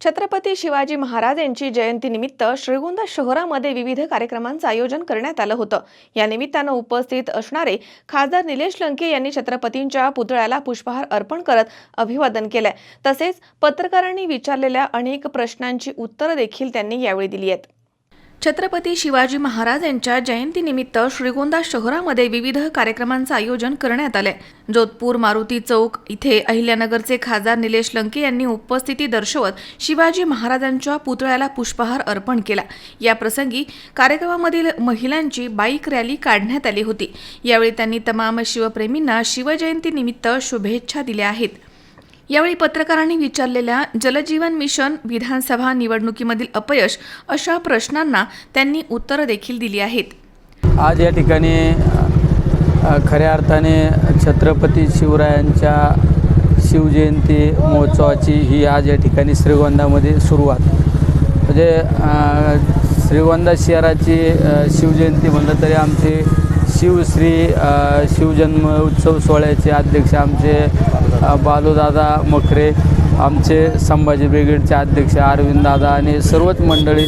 छत्रपती शिवाजी महाराज यांची जयंतीनिमित्त श्रीगोंदा शहरामध्ये विविध कार्यक्रमांचं आयोजन करण्यात आलं होतं. या निमित्तानं उपस्थित असणारे खासदार निलेश लंके यांनी छत्रपतींच्या पुतळ्याला पुष्पहार अर्पण करत अभिवादन केलंय. तसेच पत्रकारांनी विचारलेल्या अनेक प्रश्नांची उत्तरं देखील त्यांनी यावेळी दिली आहेत. छत्रपती शिवाजी महाराज यांच्या जयंतीनिमित्त श्रीगोंदा शहरामध्ये विविध कार्यक्रमांचं आयोजन करण्यात आलंय. जोधपूर मारुती चौक इथे अहिल्यानगरचे खासदार निलेश लंके यांनी उपस्थिती दर्शवत शिवाजी महाराजांच्या पुतळ्याला पुष्पहार अर्पण केला. या प्रसंगी कार्यक्रमामधील महिलांची बाईक रॅली काढण्यात आली होती. यावेळी त्यांनी तमाम शिवप्रेमींना शिवजयंतीनिमित्त शुभेच्छा दिल्या आहेत. यावेळी पत्रकारांनी विचारलेल्या जलजीवन मिशन विधानसभा निवडणुकीमधील अपयश अशा प्रश्नांना त्यांनी उत्तरं देखील दिली आहेत. आज या ठिकाणी खऱ्या अर्थाने छत्रपती शिवरायांच्या शिवजयंती महोत्सवाची ही आज या ठिकाणी श्रीगोंदामध्ये सुरुवात. म्हणजे श्रीगोंदा शहराची शिवजयंती म्हणलं तरी आमचे शिवश्री शिवजन्म उत्सव सोहळ्याचे अध्यक्ष आमचे बालूदादा मखरे आमचे संभाजी ब्रिगेडचे अध्यक्ष अरविंद दादा आणि सर्वच मंडळी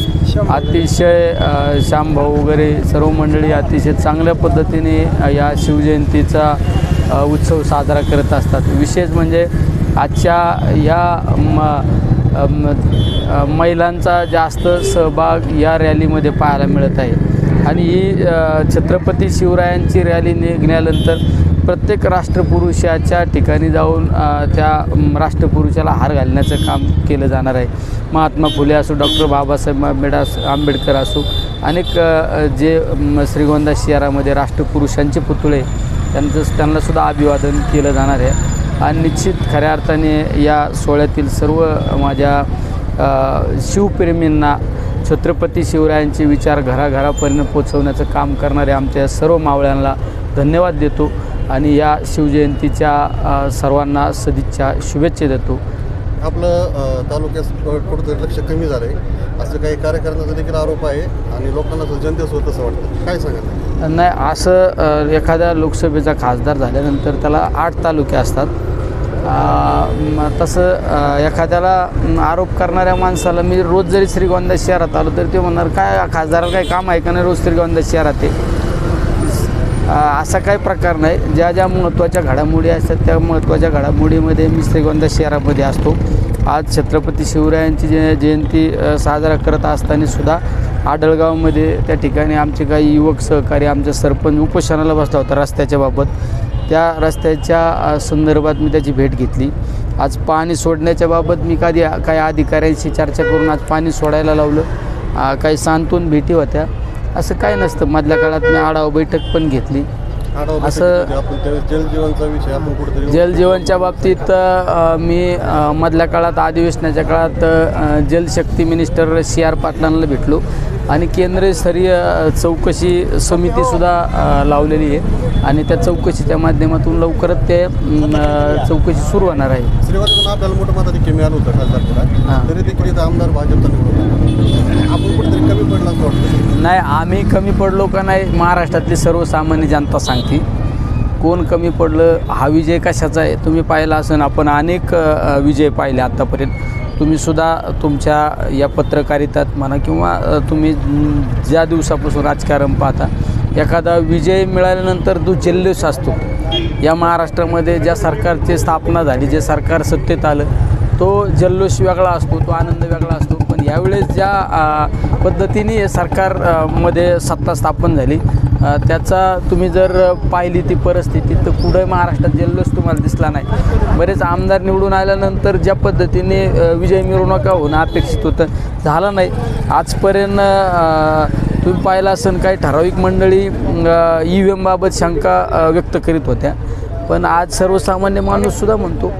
अतिशय श्यामभाऊ वगैरे सर्व मंडळी अतिशय चांगल्या पद्धतीने या शिवजयंतीचा उत्सव साजरा करत असतात. विशेष म्हणजे आजच्या या म महिलांचा जास्त सहभाग या रॅलीमध्ये पाहायला मिळत आहे. आणि ही छत्रपती शिवरायांची रॅली निघण्यानंतर प्रत्येक राष्ट्रपुरुषाच्या ठिकाणी जाऊन त्या राष्ट्रपुरुषाला हार घालण्याचं काम केलं जाणार आहे. महात्मा फुले असो डॉक्टर बाबासाहेब आंबेड आंबेडकर असो अनेक जे श्रीगोंदा शहरामध्ये राष्ट्रपुरुषांचे पुतळे त्यांचं त्यांनासुद्धा अभिवादन केलं जाणार आहे. आणि निश्चित खऱ्या अर्थाने या सोहळ्यातील सर्व माझ्या शिवप्रेमींना छत्रपती शिवरायांचे विचार घराघरापर्यंत पोचवण्याचं काम करणाऱ्या आमच्या सर्व मावळ्यांना धन्यवाद देतो आणि या शिवजयंतीच्या सर्वांना सदिच्छा शुभेच्छा देतो. आपलं तालुक्यात कुठंतरी लक्ष कमी झालं आहे असं काही कार्यकर्त्यांचा देखील आरोप आहे आणि लोकांना असं जनतेसोबत असं वाटतं. काय सांगाल? नाही असं एखाद्या लोकसभेचा खासदार झाल्यानंतर त्याला आठ तालुके असतात. तसं एखाद्याला आरोप करणाऱ्या माणसाला मी रोज जरी श्रीगोंदा शहरात आलो तरी ते म्हणणार काय खासदाराला काही काम आहे का नाही रोज श्रीगोंदा शहरात आहे असा काही प्रकार नाही. ज्या ज्या महत्त्वाच्या घडामोडी असतात त्या महत्त्वाच्या घडामोडीमध्ये मी श्रीगोंदा शहरामध्ये असतो. आज छत्रपती शिवरायांची जे जयंती साजरा करत असताना सुद्धा आडळगावमध्ये त्या ठिकाणी आमचे काही युवक सहकारी आमचा सरपंच उपोषणाला बसला होता रस्त्याच्या बाबत. त्या रस्त्याच्या संदर्भात मी त्याची भेट घेतली. आज पाणी सोडण्याच्या बाबत मी कधी काही अधिकाऱ्यांशी चर्चा करून आज पाणी सोडायला लावलं. काही सांत्वन भेटी होत्या. असं काय नसतं. मधल्या काळात मी आढावा बैठक पण घेतली. असं- जलजीवनच्या बाबतीत मी मधल्या काळात अधिवेशनाच्या काळात जलशक्ती मिनिस्टर सी आर पाटलांना भेटलो. आणि केंद्रस्तरीय चौकशी समितीसुद्धा अ, लावलेली आहे. आणि त्या चौकशीच्या माध्यमातून लवकरच ते चौकशी सुरू होणार आहे. आपल्याला मोठं मताधिक्य मिळालं होतं हां. खासदारकडे तरी देखील इथं आमदार भाजपचा निवडून आपण कुठेतरी कमी पडला असं वाटतं. नाही आम्ही कमी पडलो का नाही महाराष्ट्रातली सर्वसामान्य जनता सांगते. कोण कमी पडलं हा विजय कशाचा आहे? तुम्ही पाहिला असेल आपण अनेक विजय पाहिले आत्तापर्यंत तुम्हीसुद्धा तुमच्या या पत्रकारितात म्हणा किंवा तुम्ही ज्या दिवसापासून राजकारण पाहता एखादा विजय मिळाल्यानंतर जो जल्लोष असतो. या महाराष्ट्रामध्ये ज्या सरकारची स्थापना झाली जे सरकार सत्तेत आलं तो जल्लोष वेगळा असतो तो आनंद वेगळा असतो. पण यावेळेस ज्या पद्धतीने सरकारमध्ये सरकारमध्ये सत्ता स्थापन झाली त्याचा तुम्ही जर पाहिली ती परिस्थिती तर पुढे महाराष्ट्रात जल्लोष तुम्हाला दिसला नाही. बरेच आमदार निवडून आल्यानंतर ज्या पद्धतीने विजय मिरवणुका होणं अपेक्षित होतं झालं नाही. आजपर्यंत तुम्ही पाहिलं असेल काही ठराविक मंडळी ई व्ही एमबाबत शंका व्यक्त करीत होत्या. पण आज सर्वसामान्य माणूससुद्धा म्हणतो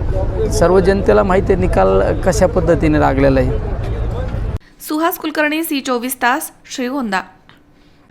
सर्व जनतेला माहिती आहे निकाल कशा पद्धतीने लागलेला आहे. सुहास कुलकर्णी सी चोवीस तास श्रीगोंदा.